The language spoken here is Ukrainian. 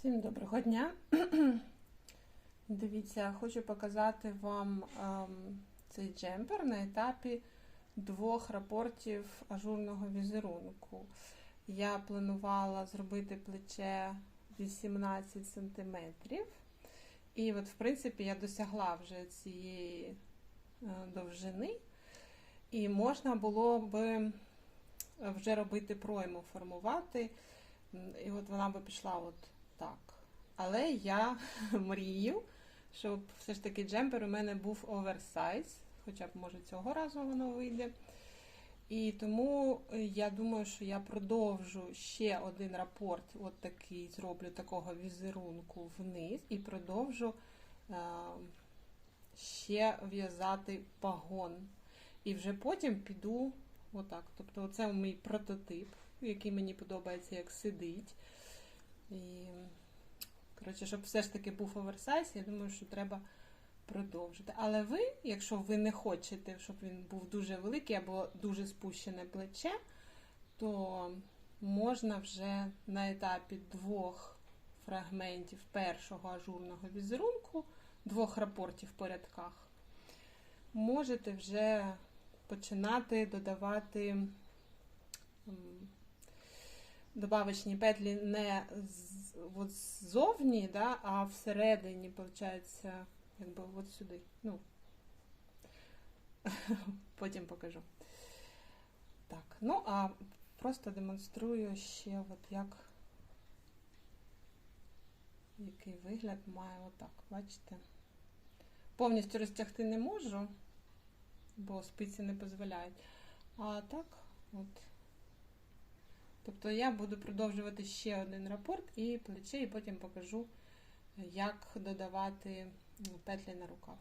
Всім доброго дня. Дивіться, хочу показати вам ем, цей джемпер на етапі двох рапортів ажурного візерунку. Я планувала зробити плече 18 см. І от, в принципі, я досягла вже цієї е, довжини. І можна було би вже робити пройму, формувати. І от вона би пішла от так. Але я мрію, щоб все ж таки джемпер у мене був оверсайз, хоча б може цього разу воно вийде. І тому я думаю, що я продовжу ще один рапорт, от такий зроблю такого візерунку вниз, і продовжу е, ще в'язати пагон. І вже потім піду отак. Тобто, це мій прототип, який мені подобається, як сидить. І, коротше, щоб все ж таки був оверсайз, я думаю, що треба продовжити. Але ви, якщо ви не хочете, щоб він був дуже великий або дуже спущене плече, то можна вже на етапі двох фрагментів першого ажурного візерунку, двох рапортів по рядках, можете вже починати додавати добавочні петлі не з, от ззовні, да, а всередині, виходить, якби от сюди. Ну, потім покажу. Так, ну а просто демонструю ще, от як, який вигляд має отак, бачите? Повністю розтягти не можу, бо спиці не дозволяють. А так, от. Тобто я буду продовжувати ще один рапорт і плече, і потім покажу, як додавати петлі на рукав.